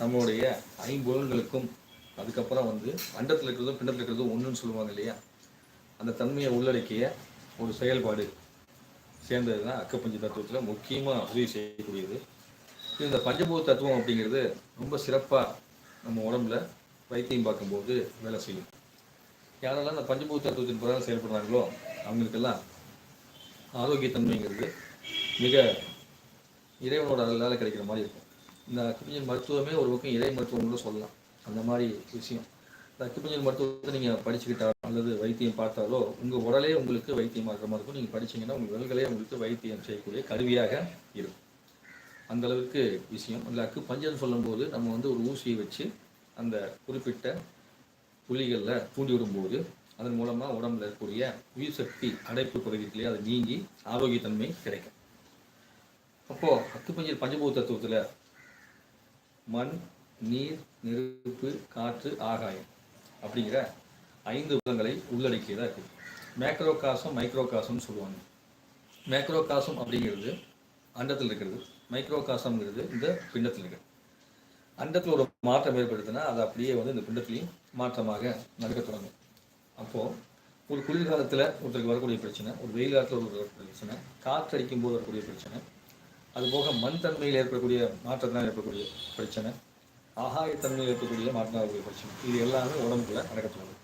நம்மளுடைய ஐம்புலன்களுக்கும் அதுக்கப்புறம் வந்து அண்டத்தில் இருக்கிறதும் பிண்டத்தில் இருக்கிறதும் ஒன்றுன்னு சொல்லுவாங்க இல்லையா? அந்த தன்மையை உள்ளடக்கிய ஒரு செயல்பாடு சேர்ந்தது தான் அக்கப்பஞ்சு தத்துவத்தில் முக்கியமாக உதவி செய்யக்கூடியது. இந்த பஞ்சபூத தத்துவம் அப்படிங்கிறது ரொம்ப சிறப்பாக நம்ம உடம்புல வைத்தியம் பார்க்கும்போது வேலை செய்யும். யாரெல்லாம் அந்த பஞ்சபூத தத்துவத்தின் பிரகாரம் செயல்படுறாங்களோ அவங்களுக்கெல்லாம் ஆரோக்கியத்தன்மைங்கிறது மிக இறைவனோட அருளால் கிடைக்கிற மாதிரி இருக்கும். இந்த அக்குப்பஞ்சல் மருத்துவமே ஒரு பக்கம் இறை மருத்துவம் கூட சொல்லலாம். அந்த மாதிரி விஷயம். இந்த அக்குப்பஞ்சல் மருத்துவத்தை நீங்கள் படிச்சுக்கிட்டா அல்லது வைத்தியம் பார்த்தாலோ உங்கள் உடலே உங்களுக்கு வைத்தியம் ஆகிற மாதிரி இருக்கும். நீங்கள் படிச்சீங்கன்னா உங்கள் உடல்களே உங்களுக்கு வைத்தியம் செய்யக்கூடிய கருவியாக இருக்கும். அந்த அளவுக்கு விஷயம். அந்த அக்கு பஞ்சல் சொல்லும்போது நம்ம வந்து ஒரு ஊசியை வச்சு அந்த குறிப்பிட்ட புள்ளிகளில் தூண்டி விடும்போது அதன் மூலமாக உடம்புல இருக்கக்கூடிய உயிர் சக்தி அடைப்பு பகுதிகளே அது நீங்கி ஆரோக்கியத்தன்மை கிடைக்கும். அப்போது அக்குப்பஞ்சல் பஞ்சபூத தத்துவத்தில் மண் நீர் நெருப்பு காற்று ஆகாயம் அப்படிங்கிற ஐந்து புலங்களை உள்ளடக்கியதாக இருக்குது மேக்ரோ காசம் மைக்ரோ காசம்னு சொல்லுவாங்க. மேக்ரோ காசம் அப்படிங்கிறது அண்டத்தில் இருக்கிறது. மைக்ரோ காசம்ங்கிறது இந்த பிண்டத்தில் இருக்கிறது அண்டத்தில் ஒரு மாற்றம் ஏற்படுத்தினா அது அப்படியே வந்து இந்த பிண்டத்துலேயும் மாற்றமாக நடக்க தொடங்கும். அப்போது ஒரு குளிர்காலத்தில் ஒருத்தருக்கு வரக்கூடிய பிரச்சனை ஒரு வெயில் காலத்தில் ஒரு பிரச்சனை காற்று போது வரக்கூடிய பிரச்சனை அதுபோக மண் தன்மையில் ஏற்படக்கூடிய மாற்றத்தினால் ஏற்படக்கூடிய பிரச்சனை. ஆகாயத்தன்மையில் ஏற்படக்கூடிய மாற்றத்தினால் பிரச்சனை. இது எல்லாமே உடம்புக்குள்ள நடக்கப்படுது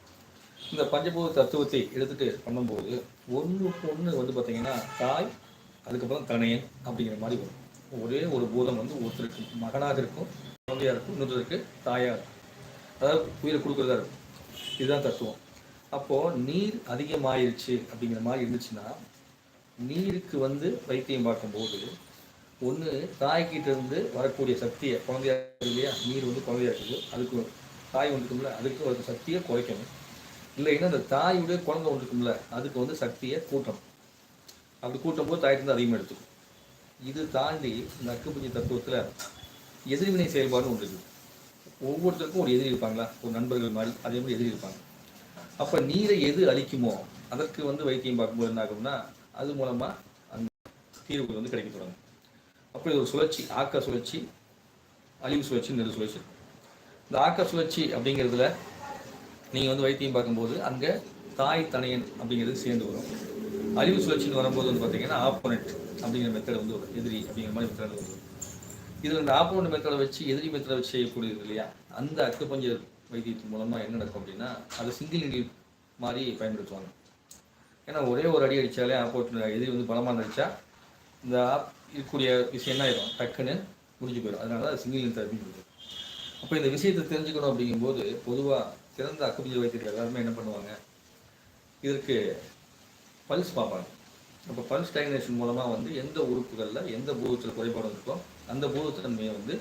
இந்த பஞ்சபூத தத்துவத்தை எடுத்துட்டு பண்ணும்போது ஒன்றுக்கு ஒன்று வந்து பார்த்தீங்கன்னா தாய் அதுக்கப்புறம் தனையன் அப்படிங்கிற மாதிரி வரும். ஒரே ஒரு பூதம் வந்து ஒருத்தருக்கு மகனாக இருக்கும் குழந்தையாக இருக்கும் இன்னொருத்தருக்கு தாயாக இருக்கும். அதாவது உயிரை கொடுக்குறதா இருக்கும். இதுதான் தத்துவம். அப்போது நீர் அதிகமாயிருச்சு அப்படிங்கிற மாதிரி இருந்துச்சுன்னா நீருக்கு வந்து வைத்தியம் பார்க்கும்போது ஒன்று தாய்கிட்ட இருந்து வரக்கூடிய சக்தியை குழந்தையா இல்லையா? நீர் வந்து குழந்தையா இருக்குது. அதுக்கு தாய் ஒன்று இருக்கும்ல அதுக்கு ஒரு சக்தியை குறைக்கணும். இல்லைன்னா அந்த தாயுடைய குழந்தை ஒன்று இருக்கும்ல அதுக்கு வந்து சக்தியை கூட்டணும். அப்படி கூட்டும் போது தாயிட்டு அதிகமாக எடுத்துக்கும். இது தாண்டி இந்த அக்குப்பஞ்சி தத்துவத்தில் எதிர்வினை செயல்பாடு ஒன்று இருக்குது. ஒவ்வொருத்தருக்கும் ஒரு எதிரி இருப்பாங்களா? ஒரு நண்பர்கள் மாதிரி அதே மாதிரி எதிரி இருப்பாங்க. அப்போ நீரை எது அழிக்குமோ அதற்கு வந்து வைத்தியம் பார்க்கும்போது என்ன ஆகும்னா அது மூலமாக அந்த தீர்வுகள் வந்து கிடைக்க தொடங்கும். அப்படி ஒரு சுழற்சி ஆக்க சுழற்சி அழிவு சுழற்சி நெடு சுழற்சி இந்த ஆக்க சுழற்சி அப்படிங்கிறதுல நீங்கள் வந்து வைத்தியம் பார்க்கும்போது அங்கே தாய் தனையன் அப்படிங்கிறது சேர்ந்து வரும். அழிவு சுழற்சின்னு வரும்போது வந்து பார்த்தீங்கன்னா ஆப்போனட் அப்படிங்கிற மெத்தட் வந்து வரும். எதிரி அப்படிங்கிற மாதிரி மெத்தட் வந்து வரும். இதில் இந்த ஆப்போனட் மெத்தடை வச்சு எதிரி மெத்தடை வச்சு செய்யக்கூடியது இல்லையா? அந்த அக்குப்பஞ்ச வைத்தியத்தின் மூலமாக என்ன நடக்கும் அப்படின்னா அதை சிங்கிள் நீடில் மாதிரி பயன்படுத்துவாங்க. ஏன்னா ஒரே ஒரு அடி அடித்தாலே ஆப்போட் எதிரி வந்து பலமாக அடித்தா இந்த ஆப் இருக்கக்கூடிய விஷயம் என்ன ஆயிடும்? டக்குன்னு முடிஞ்சு போயிடும். அதனால தான் சிங்கிள் நீல் அப்படின்னு கொடுக்குது அப்போ இந்த விஷயத்தை தெரிஞ்சுக்கணும் அப்படிங்கும்போது பொதுவாக சிறந்த அக்குப்பஞ்ச வைத்தியர்கள் எல்லாருமே என்ன பண்ணுவாங்க? இதற்கு பல்ஸ் பார்ப்பாங்க. அப்போ பல்ஸ் டயக்னேஷன் மூலமாக வந்து எந்த உறுப்புகளில் எந்த பூதத்தில் குறைபாடு இருக்கோ அந்த பூதத்தன்மையை வந்து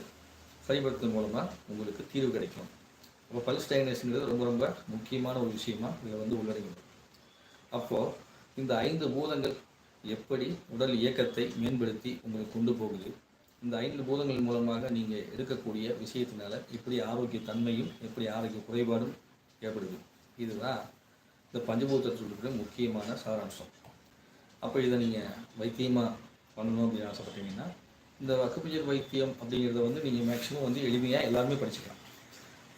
சரிபடுத்துவதன் மூலமாக உங்களுக்கு தீர்வு கிடைக்கும். அப்போ பல்ஸ் டயக்னேஷனுங்கிறது ரொம்ப ரொம்ப முக்கியமான ஒரு விஷயமா இதை வந்து உள்ளடங்கும் அப்போது இந்த ஐந்து பூதங்கள் எப்படி உடல் இயக்கத்தை மேம்படுத்தி உங்களுக்கு கொண்டு போகுது? இந்த ஐந்து பூதங்கள் மூலமாக நீங்கள் எடுக்கக்கூடிய விஷயத்தினால எப்படி ஆரோக்கிய தன்மையும் எப்படி ஆரோக்கிய குறைபாடும் ஏற்படுது? இதுதான் இந்த பஞ்சபூதத்தில் முக்கியமான சாராம்சம். அப்போ இதை நீங்கள் வைத்தியமாக பண்ணணும் அப்படின்னு ஆசைப்பட்டீங்கன்னா இந்த அக்குப்பஞ்சர் வைத்தியம் அப்படிங்கிறத வந்து நீங்கள் மேக்ஸிமம் வந்து எளிமையாக எல்லாருமே படிச்சுக்கலாம்.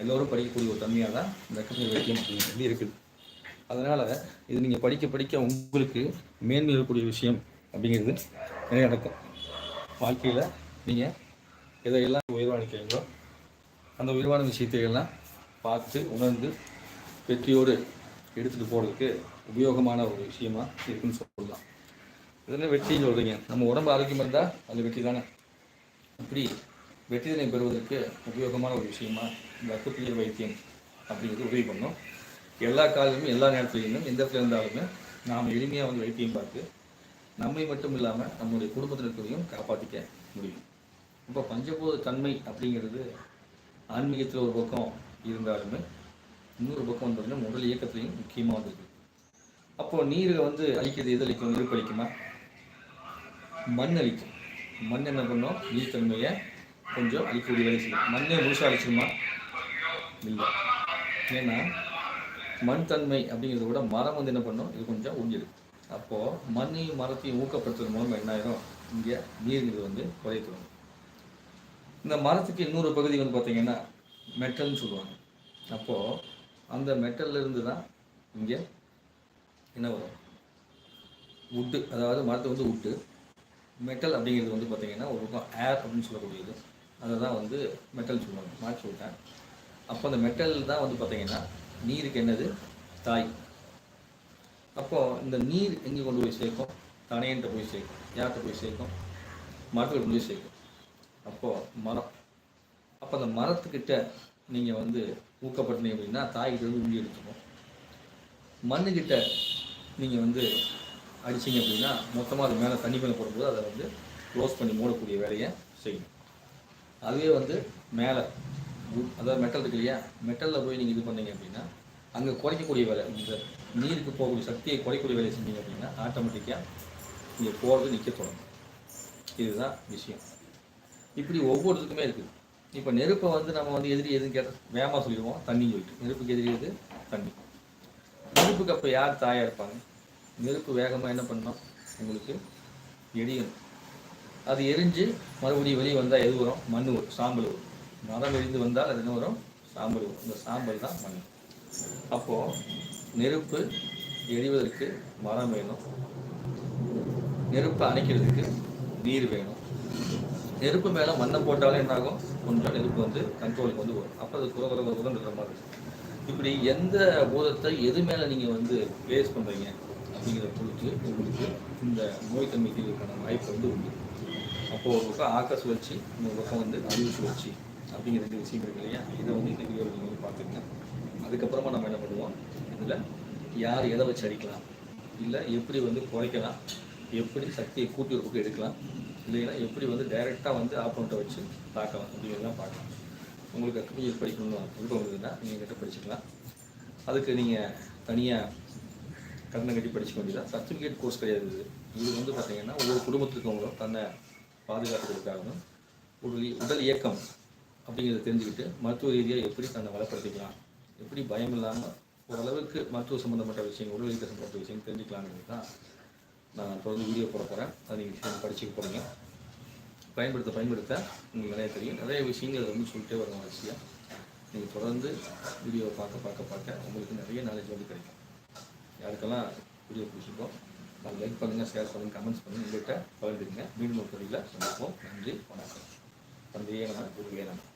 எல்லோரும் படிக்கக்கூடிய ஒரு தன்மையாக தான் இந்த அக்குப்பஞ்சர் வைத்தியம் அப்படிங்கிறது இருக்குது. அதனால் இது நீங்கள் படிக்க படிக்க உங்களுக்கு மேன்மை இருக்கக்கூடிய விஷயம் அப்படிங்கிறது நிறைய நடக்கும். வாழ்க்கையில் நீங்கள் எதையெல்லாம் உயர்வானிக்கிறீங்களோ அந்த உயர்வான விஷயத்தை எல்லாம் பார்த்து உணர்ந்து வெற்றியோடு எடுத்துகிட்டு போகிறதுக்கு உபயோகமான ஒரு விஷயமா இருக்குன்னு சொல்லலாம். இதெல்லாம் வெற்றின்னு சொல்கிறீங்க நம்ம உடம்பு ஆரோக்கியமாக இருந்தால் அது வெற்றி தானே? இப்படி வெற்றிதனை பெறுவதற்கு உபயோகமான ஒரு விஷயமா இந்த அக்குப்பஞ்சர் வைத்தியம் அப்படிங்கிறது உதவி பண்ணும் எல்லா காலமும் எல்லா நேரத்துலையும் எந்த இடத்துல இருந்தாலுமே நாம் எளிமையாக வந்து வைத்தியம் பார்த்து நம்மை மட்டும் இல்லாமல் நம்முடைய குடும்பத்தில் இருக்கிறதையும் காப்பாற்றிக்க முடியும். இப்போ பஞ்சபூத தன்மை அப்படிங்கிறது ஆன்மீகத்தில் ஒரு பக்கம் இருந்தாலுமே இன்னொரு பக்கம் வந்து பார்த்தீங்கன்னா உடல் இயக்கத்துலையும் முக்கியமாக வந்திருக்கு அப்போது நீரை வந்து அழிக்கிறது எது அழிக்கும்? நெருப்பு அழிக்குமா? மண் அழிக்கும். மண் என்ன பண்ணும்? நீர் தன்மையை கொஞ்சம் அழிக்கக்கூடிய வேலை செய்யும். மண்ணை முழுசாக அழிச்சிருமா? இல்லை. ஏன்னா மண் தன்மை அப்படிங்கிறத விட மரம் வந்து என்ன பண்ணும்? இது கொஞ்சம் ஊங்கிடும் அப்போது மண்ணையும் மரத்தையும் ஊக்கப்படுத்துறது மூலமாக என்ன ஆயிரும்? இங்கே நீர்ங்கிறது வந்து குறைய தொடங்கும். இந்த மரத்துக்கு இன்னொரு பகுதி வந்து பார்த்தீங்கன்னா மெட்டல்னு சொல்லுவாங்க. அப்போது அந்த மெட்டல்லேருந்து தான் இங்கே என்ன வரும்? உட்டு அதாவது மரத்து வந்து உட்டு மெட்டல் அப்படிங்கிறது வந்து பார்த்திங்கன்னா ஒரு பக்கம் ஏர் அப்படின்னு சொல்லக்கூடியது. அதை தான் வந்து மெட்டல் சொல்லுவாங்க. மாற்றி சொல்லிட்டேன் அப்போ அந்த மெட்டல் தான் வந்து பார்த்திங்கன்னா நீருக்கு என்னது? தாய். அப்போது இந்த நீர் எங்கே கொண்டு போய் சேர்க்கும்? தனையன்ட்ட போய் சேர்க்கும். யார்கிட்ட போய் சேர்க்கும்? மரத்துக்கு கொண்டு போய் சேர்க்கும். அப்போது மரம். அப்போ அந்த மரத்துக்கிட்ட நீங்கள் வந்து ஊக்கப்பட்டீங்க அப்படின்னா தாய்கிட்ட வந்து உண்டி எடுத்துக்கும். மண்ணுக்கிட்ட நீங்கள் வந்து அடிச்சீங்க அப்படின்னா மொத்தமாக அது மேலே தண்ணி மேலே போடும்போது அதை வந்து க்ளோஸ் பண்ணி மூடக்கூடிய வேலையை செய்யும். அதுவே வந்து மேலே அதாவது மெட்டல் இருக்கு இல்லையா? மெட்டலில் போய் நீங்கள் இது பண்ணீங்க அப்படின்னா அங்கே குறைக்கக்கூடிய வேலை இந்த நீருக்கு போகக்கூடிய சக்தியை குறைக்கக்கூடிய வேலையை செஞ்சீங்க அப்படின்னா ஆட்டோமேட்டிக்காக இங்கே போகிறது நிற்க தொடங்கும். இதுதான் விஷயம். இப்படி ஒவ்வொருத்துக்குமே இருக்குது இப்போ நெருப்பை வந்து நம்ம வந்து எதிரி எதுன்னு கேட்டால் வேகமாக சொல்லிடுவோம். தண்ணி சொல்லிட்டு. நெருப்புக்கு எதிரி எது? தண்ணி. நெருப்புக்கு அப்போ யார் தாயாக இருப்பாங்க? நெருப்பு வேகமாக என்ன பண்ணோம்? உங்களுக்கு எரியணும் அது எரிஞ்சு மறுபடியும் வெளியே வந்தால் எது வரும்? மண் வரும். சாம்பல் வரும். மரம் எரிந்து வந்தால் அது என்ன வரும்? சாம்பல் வரும். இந்த சாம்பல் தான் மண். அப்போது நெருப்பு எரிவதற்கு மரம் வேணும். நெருப்பை அணைக்கிறதுக்கு நீர் வேணும். நெருப்பு மேலே மண்ணை போட்டாலே என்னாகும்? கொஞ்சம் நெருப்பு வந்து கண்ட்ரோலுக்கு வந்து வரும். அப்போ அது குறை குறை குறன்ற மாதிரி இப்படி எந்த பூதத்தை எது மேலே நீங்கள் வந்து பேஸ் பண்ணுறீங்க அப்படிங்கிறத பொறுத்து உங்களுக்கு இந்த நோய் தன்மை தீர்வுக்கான வாய்ப்பு வந்து உண்டு. அப்போது ஒரு பக்கம் ஆக்க சுழற்சி இன்னொரு பக்கம் வந்து அறிவு சுழற்சி அப்படிங்கிற ரெண்டு விஷயம் இருக்கு இல்லையா? இதை வந்து இந்த வீடியோவில் நீங்கள் வந்து அதுக்கப்புறமா நம்ம என்ன பண்ணுவோம்? இதில் யார் எதை வச்சு அடிக்கலாம்? இல்லை எப்படி வந்து குறைக்கலாம்? எப்படி சக்தியை கூட்டி ஒரு பக்கம் எடுக்கலாம்? இல்லைன்னா எப்படி வந்து டைரெக்டாக வந்து ஆப்போனண்ட்டை வச்சு தாக்கலாம் அப்படிங்கிறதெல்லாம் பார்க்கலாம். உங்களுக்கு அக்கமியல் படிக்கணும்னு விருப்பம் இருந்ததுன்னா நீங்கள் கிட்ட படிச்சுக்கலாம். அதுக்கு நீங்கள் தனியாக கட்டணம் கட்டி படிச்சுக்க வேண்டியதான் சர்டிஃபிகேட் கோர்ஸ் கிடையாது இது. இது வந்து பார்த்தீங்கன்னா ஒவ்வொரு குடும்பத்துக்கும் தன்னை பாதுகாத்துக்கிறதுக்காகவும் உடல் உடல் இயக்கம் அப்படிங்கிறத தெரிஞ்சுக்கிட்டு மருத்துவ ரீதியாக எப்படி தன்னை வளப்படுத்திக்கலாம்? எப்படி பயம் இல்லாமல் ஓரளவுக்கு மருத்துவ சம்மந்தப்பட்ட விஷயங்கள் உடல் ரீதியாக சம்மந்தப்பட்ட விஷயம் தெரிஞ்சுக்கலாங்கிறது தான் நான் தொடர்ந்து வீடியோ போட போகிறேன் அதை நீங்கள் படிச்சுக்க போகிறீங்க பயன்படுத்த பயன்படுத்த உங்களுக்கு நிறைய தெரியும். நிறைய விஷயங்கள் வந்து சொல்லிட்டே வரும் வரிசையாக நீங்கள் தொடர்ந்து வீடியோவை பார்க்க பார்க்க பார்க்க உங்களுக்கு நிறைய நாலேஜ் வந்து கிடைக்கும். யாருக்கெல்லாம் வீடியோ பிடிச்சிருக்கோ அதை லைக் பண்ணுங்கள் ஷேர் பண்ணுங்கள் கமெண்ட்ஸ் பண்ணுங்கள் உங்கள்கிட்ட பகிர்ந்துக்குங்க. மீண்டும் ஒரு தொழிலில் சந்திப்போம். நன்றி வணக்கம். தந்தையே நம்ம குருவே நம்ம